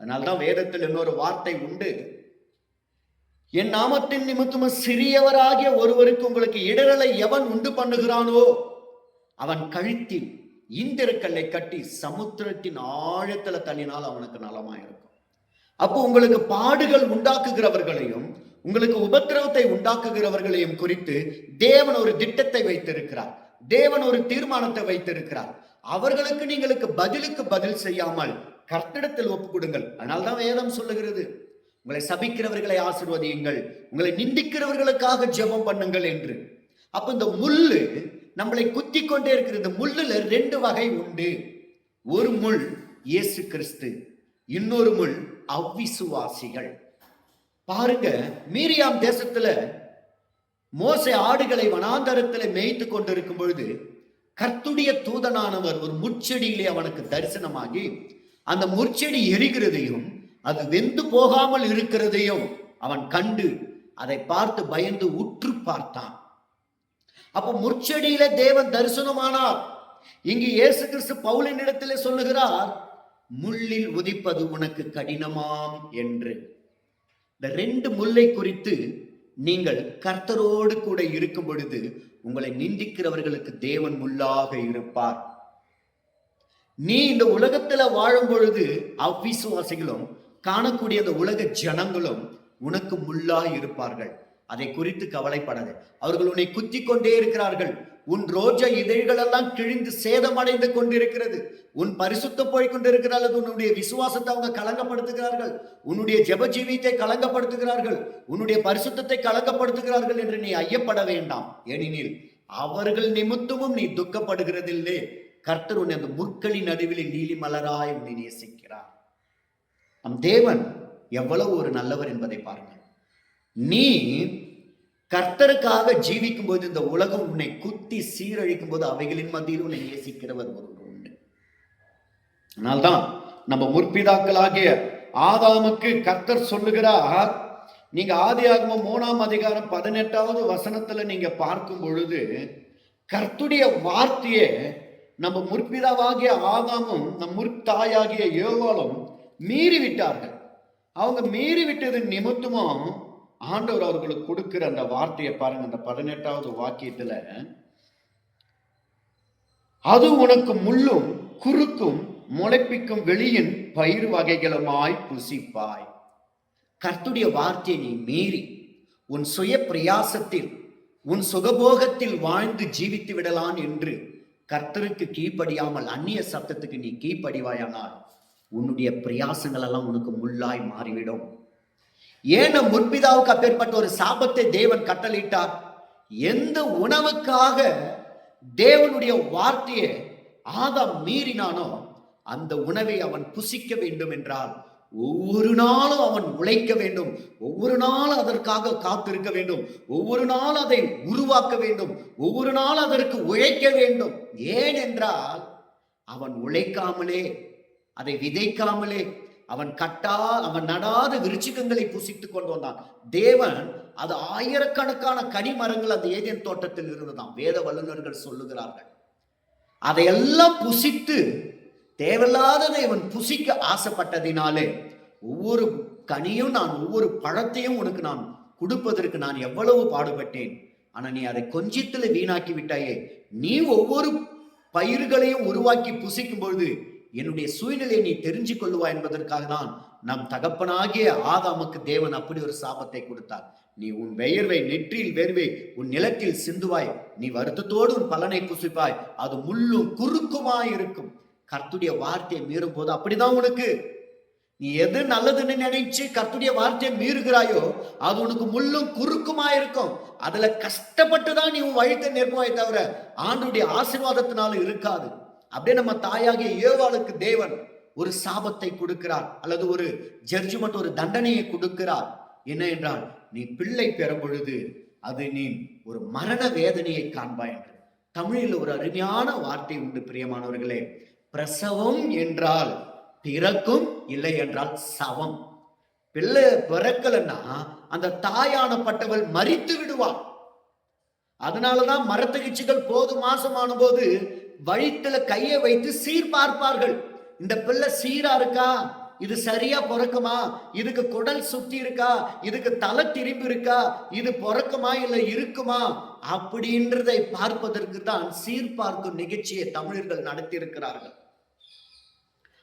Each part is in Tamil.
அதனால்தான் வேதத்தில் இன்னொரு வார்த்தை உண்டு. என் நாமத்தின் நிமித்தம் சிறியவராகிய ஒருவருக்கு உங்களுக்கு இடரலை எவன் உண்டு பண்ணுகிறானோ அவன் கழுத்தில் இந்திரக்கல்லை கட்டி சமுத்திரத்தின் ஆழத்துல தள்ளினால் அவனுக்கு நலமா இருக்கும் அப்போ உங்களுக்கு பாடுகள் உண்டாக்குகிறவர்களையும் உங்களுக்கு உபத்திரவத்தை உண்டாக்குகிறவர்களையும் குறித்து தேவன் ஒரு திட்டத்தை வைத்திருக்கிறார். தேவன் ஒரு தீர்மானத்தை வைத்திருக்கிறார். அவர்களுக்கு நீங்களுக்கு பதிலுக்கு பதில் செய்யாமல் கர்த்தடத்தில் ஒப்பு கொடுங்கள் அதனால்தான் வேதம் சொல்லுகிறது. உங்களை சபிக்கிறவர்களை ஆசிர்வதியுங்கள். உங்களை நிந்திக்கிறவர்களுக்காக ஜெபம் பண்ணுங்கள் என்று. அப்ப இந்த முள்ளு நம்மளை குத்தி கொண்டே இருக்கிற இந்த முள்ளுல ரெண்டு வகை உண்டு. ஒரு முள் இயேசு கிறிஸ்து இன்னொரு முள் அவ்விசுவாசிகள். பாருங்க மீரியாம் தேசத்துல மோசை ஆடுகளை வனாந்தரத்துல மேய்த்து கொண்டிருக்கும் பொழுது கர்த்துடைய தூதனானவர் ஒரு முச்செடியிலே அவனுக்கு தரிசனமாகி அந்த முற்செடி எரிகிறதையும் அது வெந்து போகாமல் இருக்கிறதையும் அவன் கண்டு அதை பார்த்து பயந்து உற்று பார்த்தான். அப்ப முற்செடியில தேவன் தரிசனமானார். இங்கு இயேசு கிறிஸ்து பவுலின் இடத்திலே சொல்லுகிறார் முள்ளில் உதிப்பது உனக்கு கடினமாம் என்று. இந்த ரெண்டு முல்லை குறித்து நீங்கள் கர்த்தரோடு கூட இருக்கும் பொழுது உங்களை நிந்திக்கிறவர்களுக்கு தேவன் முள்ளாக இருப்பார். நீ இந்த உலகத்துல வாழும் பொழுது அவ்விசுவாசிகளும் காணக்கூடிய அந்த உலக ஜனங்களும் உனக்கு முள்ளா இருப்பார்கள். அதை குறித்து கவலைப்படாது. அவர்கள் உன்னை குத்தி கொண்டே இருக்கிறார்கள். உன் ரோஜா இதழ்கள் எல்லாம் கிழிந்து சேதமடைந்து கொண்டிருக்கிறது. உன் பரிசுத்த போய் கொண்டிருக்கிறார்கள் உன்னுடைய விசுவாசத்தை அவங்க கலங்கப்படுத்துகிறார்கள். உன்னுடைய ஜெப ஜீவியத்தை கலங்கப்படுத்துகிறார்கள். உன்னுடைய பரிசுத்தத்தை கலங்கப்படுத்துகிறார்கள் என்று நீ ஐயப்பட வேண்டாம். ஏனெனில் அவர்கள் நிமித்தமும் நீ துக்கப்படுகிறதில்லை. கர்த்தர் உன்னை அந்த முற்களின் நடுவில் நீலி மலராய் உன்னை நேசிக்கிறார். நம் தேவன் எவ்வளவு ஒரு நல்லவர் என்பதை பாருங்கள். நீ கர்த்தருக்காக ஜீவிக்கும் போது இந்த உலகம் உன்னை குத்தி சீரழிக்கும் போது அவைகளின் மத்தியில் உன்னை நேசிக்கிறவர் ஒரு உண்டு. அதனால்தான் நம்ம முற்பிதாக்களாகிய ஆதாமுக்கு கர்த்தர் சொல்லுகிறார் நீங்க ஆதியாகமம் மூணாம் அதிகாரம் பதினெட்டாவது வசனத்துல நீங்க பார்க்கும் பொழுது கர்த்துடைய வார்த்தையை நம்ம முற்பிதாவாகிய ஆதாமும் நம் முற்தாயாகிய ஏவாளும் மீறி விட்டார்கள் அவங்க மீறி விட்டது நிமித்தமும் ஆண்டவர் அவர்களுக்கு கொடுக்கிற அந்த வார்த்தையை பாருங்க அந்த பதினெட்டாவது வாக்கியத்துல. அது உனக்கு முள்ளும் குறுக்கும் முளைப்பிக்கும் வெளியின் பயிர் வகைகளுமாய் புசிப்பாய். கர்த்துடைய வார்த்தையை நீ மீறி உன் சுய பிரயாசத்தில் உன் சுகபோகத்தில் வாழ்ந்து ஜீவித்து விடலாம் என்று கர்த்தருக்கு கீழ்ப்படியாமல் அந்நிய சத்தத்துக்கு நீ கீழ்ப்படிவாயானால் உன்னுடைய பிரயாசங்கள் எல்லாம் உனக்கு முள்ளாய் மாறிவிடும். ஏன் நம் அப்பேற்பட்ட ஒரு சாபத்தை தேவன் கட்டளையிட்டார். எந்த உணவுக்காக தேவனுடைய வார்த்தையை ஆதாம் மீறினானோ அந்த உணவை அவன் புசிக்க வேண்டும் என்றால் ஒவ்வொரு நாளும் அவன் உழைக்க வேண்டும். ஒவ்வொரு நாளும் அதற்காக காத்திருக்க வேண்டும். ஒவ்வொரு நாள் அதை உருவாக்க வேண்டும். ஒவ்வொரு நாள் அதற்கு உழைக்க வேண்டும். ஏன் என்றால் அவன் உழைக்காமலே அதை விதைக்காமலே அவன் கட்டா அவன் நடாத விருச்சிகங்களை புசித்துக் கொண்டு வந்தான். தேவன் அது ஆயிரக்கணக்கான கனிமரங்கள் அந்த ஏதேன் தோட்டத்தில் இருந்ததாம் வேத வல்லுநர்கள் சொல்லுகிறார்கள். அதையெல்லாம் புசித்து தேவையில்லாததை இவன் புசிக்க ஆசைப்பட்டதினாலே ஒவ்வொரு கனியும் நான் ஒவ்வொரு பழத்தையும் உனக்கு நான் கொடுப்பதற்கு நான் எவ்வளவு பாடுபட்டேன். ஆனா நீ அதை கொஞ்சத்தில் வீணாக்கி விட்டாயே. நீ ஒவ்வொரு பயிர்களையும் உருவாக்கி புசிக்கும் பொழுது என்னுடைய சூழ்நிலையை நீ தெரிஞ்சு கொள்ளுவா என்பதற்காக தான் நம் தகப்பனாகிய ஆதாமுக்கு தேவன் அப்படி ஒரு சாபத்தை கொடுத்தார். நீ உன் வெயர்வை நெற்றியில் வேர்வை உன் நிலத்தில் சிந்துவாய். நீ வருத்தத்தோடு உன் பலனை புசிப்பாய். அது முள்ளும் குறுக்குமாய் இருக்கும் கர்த்துடைய வார்த்தையை மீறும் போது அப்படிதான் உனக்கு. நீ எது நல்லதுன்னு நினைச்சு கர்த்துடைய வார்த்தையை மீறுகிறாயோ அது உனக்கு முள்ளும் குறுக்குமா இருக்கும். அதுல கஷ்டப்பட்டு தான் நீ உன் வழித்த நிற்பவாய் தவிர ஆண்டுடைய ஆசீர்வாதத்தினால இருக்காது. அப்படியே நம்ம தாயாகிய ஏவாளுக்கு தேவன் ஒரு சாபத்தை கொடுக்கிறார் அல்லது ஒரு ஜட்ஜ்மெண்ட் ஒரு தண்டனையை கொடுக்கிறார். என்ன என்றால் நீ பிள்ளை பெறும் பொழுது அது நீ ஒரு மரண வேதனையை காண்பாய் என்று. தமிழில் ஒரு அருமையான வார்த்தை உண்டு பிரியமானவர்களே. பிரசவம் என்றால் பிறக்கும் இல்லை என்றால் சவம். பிள்ளை பிறக்கலன்னா அந்த தாயானப்பட்டவள் மறித்து விடுவாள். அதனாலதான் மரத்தகிச்சிகள் போது மாசமான போது வயிற்றுல கையை வைத்து சீர் பார்ப்பார்கள். இந்த பிள்ளை சீரா இருக்கா? இது சரியா பிறக்குமா? இதுக்கு குடல் சுத்தி இருக்கா? இதுக்கு தலை திரும்பி இருக்கா? இது பிறக்குமா இல்ல இருக்குமா? அப்படின்றதை பார்ப்பதற்கு தான் சீர்பார்க்கும் நிகழ்ச்சியை தமிழர்கள் நடத்தியிருக்கிறார்கள்.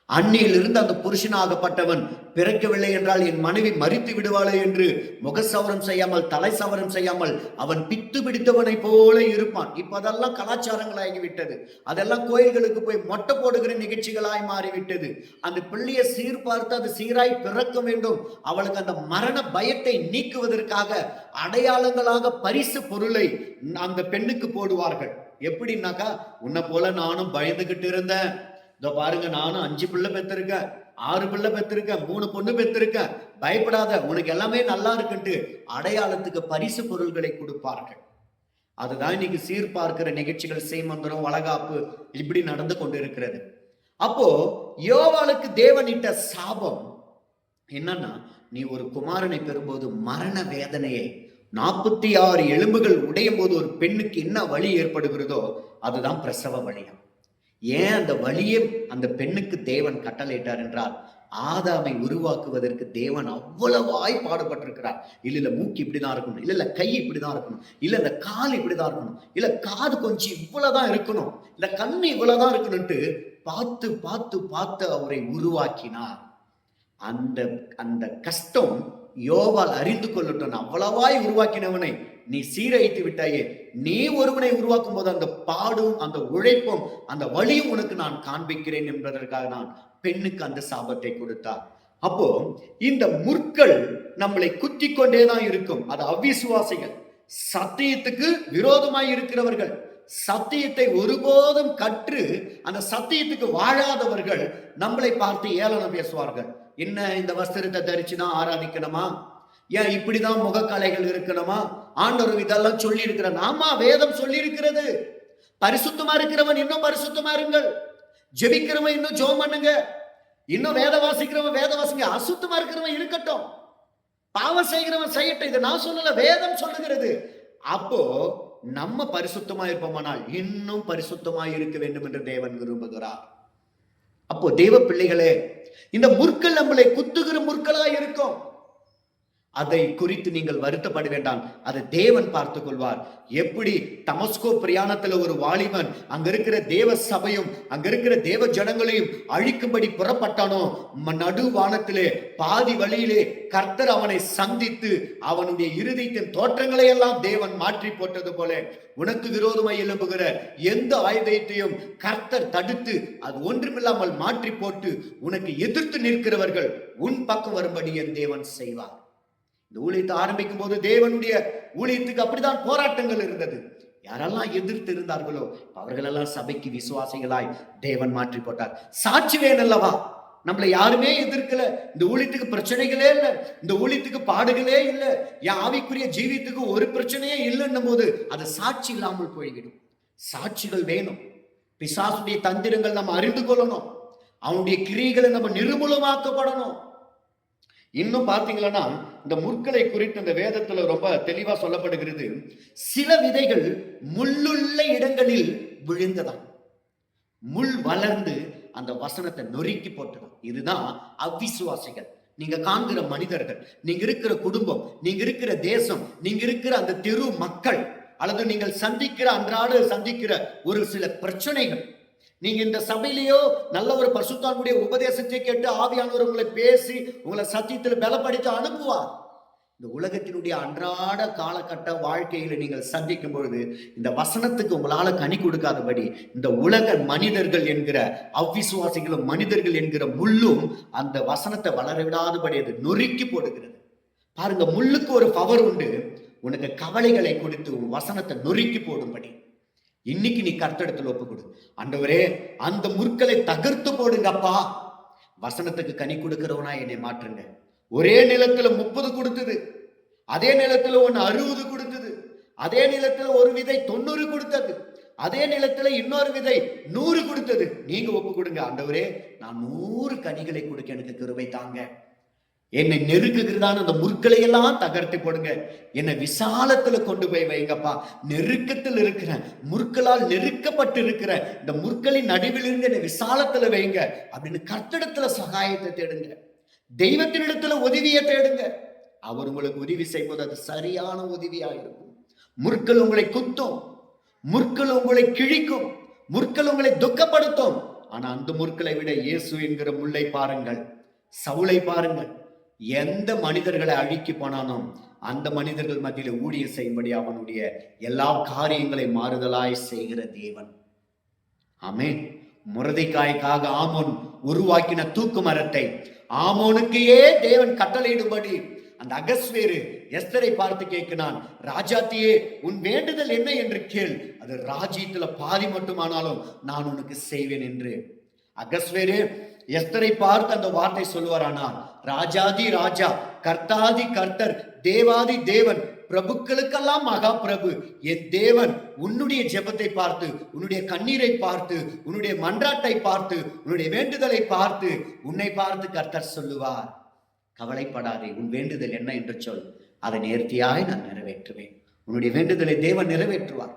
இருக்கிறார்கள் அந்நியிலிருந்து அந்த புருஷனாகப்பட்டவன் பிறக்கவில்லை என்றால் என் மனைவி மறித்து விடுவாளே என்று முகசவரம் செய்யாமல் தலை சவரம் செய்யாமல் அவன் பித்து பிடித்தவனை போல இருப்பான். இப்ப அதெல்லாம் கலாச்சாரங்களாகி விட்டது அதெல்லாம் கோயில்களுக்கு போய் மொட்டை போடுகிற நிகழ்ச்சிகளாய் மாறிவிட்டது. அந்த பிள்ளையை சீர்பார்த்து அது சீராய் பிறக்க வேண்டும். அவளுக்கு அந்த மரண பயத்தை நீக்குவதற்காக அடையாளங்களாக பரிசு பொருளை அந்த பெண்ணுக்கு போடுவார்கள். எப்படின்னாக்கா உன்னை போல நானும் பயந்துகிட்டு இருந்தேன். இதோ பாருங்க நானும் அஞ்சு பிள்ளை பெற்றிருக்கேன் ஆறு பிள்ளை பெற்றிருக்க மூணு பொண்ணு பெற்றிருக்க பயப்படாத உனக்கு எல்லாமே நல்லா இருக்குன்ட்டு அடையாளத்துக்கு பரிசு பொருள்களை கொடுப்பார்கள். அதுதான் இன்னைக்கு சீர்பார்க்கிற நிகழ்ச்சிகள் செய்மந்திரம் வளகாப்பு இப்படி நடந்து கொண்டு இருக்கிறது அப்போ யோவாளுக்கு தேவனிட்ட சாபம் என்னன்னா நீ ஒரு குமாரனை பெறும்போது மரண வேதனையை நாற்பத்தி ஆறு எலும்புகள் உடையும் போது ஒரு பெண்ணுக்கு என்ன வலி ஏற்படுகிறதோ அதுதான் பிரசவ வலியம் ஏன் அந்த வழியே அந்த பெண்ணுக்கு தேவன் கட்டளையிட்டார் என்றால் ஆதாமை உருவாக்குவதற்கு தேவன் அவ்வளவாய் பாடுபட்டிருக்கிறார் இல்ல இல்ல மூக்கு இப்படிதான் இருக்கணும். இல்ல இல்ல கை இப்படிதான் இருக்கணும். இல்ல இந்த கால் இப்படிதான் இருக்கணும். இல்ல காது கொஞ்சம் இவ்வளவுதான் இருக்கணும். இந்த கண்ணு இவ்வளவுதான் இருக்கணும்ட்டு பார்த்து பார்த்து பார்த்து அவரை உருவாக்கினார். அந்த அந்த கஷ்டம் யோவால் அறிந்து கொள்ளட்டும். அவ்வளவாய் உருவாக்கினவனை நீ சீரழித்து விட்டாயே. நீ ஒருவனை உருவாக்கும் போது அந்த பாடும் அந்த உழைப்பும் அந்த வழியும் உனக்கு நான் காண்பிக்கிறேன் என்பதற்காக நான் பெண்ணுக்கு அந்த சாபத்தை கொடுத்தார். அப்போ இந்த முற்கள் நம்மளை குத்தி கொண்டேதான் இருக்கும். அது அவிசுவாசிகள். சத்தியத்துக்கு விரோதமாய் இருக்கிறவர்கள். சத்தியத்தை ஒருபோதும் கற்று அந்த சத்தியத்துக்கு வாழாதவர்கள் நம்மளை பார்த்து ஏளனம் பேசுவார்கள். என்ன இந்த வஸ்திரத்தை தரிச்சு தான் ஆராதிக்கணுமா? ஏன் இப்படிதான் முகக்கலைகள் இருக்கணுமா? ஆண்டவர் இதெல்லாம் சொல்லி இருக்கிறார் ஆமா வேதம் சொல்லி இருக்கிறது பரிசுத்தமா இருக்கிறவன் இன்னும் பரிசுத்தமா இருங்கள். ஜெபிக்கிறவன் இன்னும் ஜோம் பண்ணுங்க. இன்னும் வேத வாசிக்கிறவன் வேத வாசிங்க. அசுத்தமா இருக்கிறவன் இருக்கட்டும். பாவம் செய்கிறவன் செய்யட்டும். இதை நான் சொல்லல வேதம் சொல்லுகிறது. அப்போ நம்ம பரிசுத்தமா இருப்போமானால் இன்னும் பரிசுத்தமா இருக்க வேண்டும் என்று தேவன் விரும்புகிறார். அப்போ தெய்வ பிள்ளைகளே இந்த முற்கள் நம்மளை குத்துகிற முற்களா இருக்கும். அதை குறித்து நீங்கள் வருத்தப்பட வேண்டாம். அதை தேவன் பார்த்து கொள்வார் எப்படி? தமஸ்கோ பிரயாணத்துல ஒரு வாலிபன் அங்க இருக்கிற தேவ சபையும் அங்க இருக்கிற தேவ ஜனங்களையும் அழிக்கும்படி புறப்பட்டானோ நடுவானத்திலே நடு வானத்திலே பாதி வழியிலே கர்த்தர் அவனை சந்தித்து அவனுடைய இருதயத்தின் தோற்றங்களை எல்லாம் தேவன் மாற்றி போட்டது போல உனக்கு விரோதமாய் எழும்புகிற எந்த ஆயுதத்தையும் கர்த்தர் தடுத்து அது ஒன்றுமில்லாமல் மாற்றி போட்டு உனக்கு எதிர்த்து நிற்கிறவர்கள் உன் பக்கம் வரும்படி என் தேவன் செய்வார். இந்த ஊழியத்தை ஆரம்பிக்கும் போது தேவனுடைய ஊழியத்துக்கு அப்படிதான் போராட்டங்கள் இருந்தது. யாரெல்லாம் எதிர்த்து இருந்தார்களோ அவர்களெல்லாம் சபைக்கு விசுவாசிகளாய் தேவன் மாற்றி போட்டார். சாட்சி வேணல்லவா நம்மளை யாருமே எதிர்க்கல. இந்த ஊழியத்துக்கு பிரச்சனைகளே இல்லை. இந்த ஊழியத்துக்கு பாடுகளே இல்லை. என் ஆவிக்குரிய ஜீவியத்துக்கு ஒரு பிரச்சனையே இல்லைன்னும் போது அது சாட்சி இல்லாமல் போய்விடும். சாட்சிகள் வேணும். பிசாசுடைய தந்திரங்கள் நம்ம அறிந்து கொள்ளணும். அவனுடைய கிரியைகளை நம்ம நிர்மூலமாக்கப்படணும். இன்னும் பார்த்தீங்களன்னா இந்த முற்களை குறித்து இந்த வேதத்துல ரொம்ப தெளிவா சொல்லப்படுகிறது. சில விதைகள் முள்ளுள்ள இடங்களில் விழுந்ததாம். முள் வளர்ந்து அந்த வசனத்தை நொறுக்கி போட்டதாம். இதுதான் அவிசுவாசிகள். நீங்க காண்கிற மனிதர்கள் நீங்க இருக்கிற குடும்பம் நீங்க இருக்கிற தேசம் நீங்க இருக்கிற அந்த தெரு மக்கள் அல்லது நீங்கள் சந்திக்கிற அன்றாடு சந்திக்கிற ஒரு சில பிரச்சனைகள் நீங்க இந்த சபையிலேயோ நல்ல ஒரு பரிசுத்தானுடைய உபதேசத்தை கேட்டு ஆவியானவர் உங்களை பேசி உங்களை சத்தியத்தில் பலப்படுத்தி அனுப்புவார். இந்த உலகத்தினுடைய அன்றாட காலகட்ட வாழ்க்கையில நீங்கள் சந்திக்கும் பொழுது இந்த வசனத்துக்கு உங்களால கனி கொடுக்காதபடி இந்த உலக மனிதர்கள் என்கிற அவ்விசுவாசிகளும் மனிதர்கள் என்கிற முள்ளும் அந்த வசனத்தை வளர விடாதபடி அது நொறுக்கி போடுகிறது. பாருங்க முள்ளுக்கு ஒரு பவர் உண்டு. உனக்கு கவலைகளை கொடுத்து வசனத்தை நொறுக்கி போடும்படி. இன்னைக்கு நீ கர்த்தடத்தில் ஒப்பு கொடு. அண்டவரே அந்த முற்களை தகர்த்து போடுங்கப்பா. வசனத்துக்கு கனி கொடுக்கிறவனா என்னை மாற்றுங்க. ஒரே நிலத்துல முப்பது கொடுத்தது. அதே நிலத்துல ஒன்னு அறுபது கொடுத்தது. அதே நிலத்துல ஒரு விதை தொண்ணூறு கொடுத்தது. அதே நிலத்துல இன்னொரு விதை நூறு கொடுத்தது. நீங்க ஒப்பு கொடுங்க. ஆண்டவரே நான் நூறு கனிகளை கொடுக்க எனக்கு கருவை தாங்க. என்னை நெருக்குகிறதான அந்த முற்களை எல்லாம் தகர்த்து போடுங்க என்னை விசாலத்துல கொண்டு போய் வைங்கப்பா. நெருக்கத்தில் இருக்கிறேன் முற்களால் நெருக்கப்பட்டு இருக்கிறேன் இந்த முற்களின் நடுவில் இருந்து என்னை விசாலத்துல வைங்க. அப்படின்னு கர்த்தடத்துல சகாயத்தை தேடுங்க. தெய்வத்தினிடத்துல உதவியை தேடுங்க. அவர் உங்களுக்கு உதவி செய்வது அது சரியான உதவியா இருக்கும். முற்கள் உங்களை குத்தும். முற்கள் உங்களை கிழிக்கும். முற்கள் உங்களை துக்கப்படுத்தும். ஆனா அந்த முற்களை விட இயேசு என்கிற முல்லை பாருங்கள். சவுளை பாருங்கள். எந்த மனிதர்களை அழுக்கி போனானோ அந்த மனிதர்கள் மத்தியில ஊழிய செய்யும்படி அவனுடைய எல்லா காரியங்களை மாறுதலாய் செய்கிற தேவன். ஆமே முரதைக்காய்க்காக ஆமோன் உருவாக்கின தூக்கு மரத்தை ஆமோனுக்கையே தேவன் கட்டளையிடும்படி அந்த அகஸ்வேரு எஸ்தரை பார்த்து கேட்கிறான் ராஜாத்தியே உன் வேண்டுதல் என்ன என்று கேள். அது ராஜ்யத்துல பாதி மட்டுமானாலும் நான் உனக்கு செய்வேன் என்று. அகஸ்வேரு எஸ்தரை பார்த்து அந்த வார்த்தை சொல்லுவாரானால் ராஜாதி ராஜா கர்த்தாதி கர்த்தர் தேவாதி தேவன் பிரபுக்களுக்கெல்லாம் மகா பிரபு. என் தேவன் உன்னுடைய ஜெபத்தை பார்த்து உன்னுடைய கண்ணீரை பார்த்து உன்னுடைய மன்றாட்டை பார்த்து உன்னுடைய வேண்டுதலை பார்த்து உன்னை பார்த்து கர்த்தர் சொல்லுவார். கவலைப்படாதே உன் வேண்டுதல் என்ன என்று சொல். அதை நேர்த்தியாய் நான் நிறைவேற்றுவேன். உன்னுடைய வேண்டுதலை தேவன் நிறைவேற்றுவார்.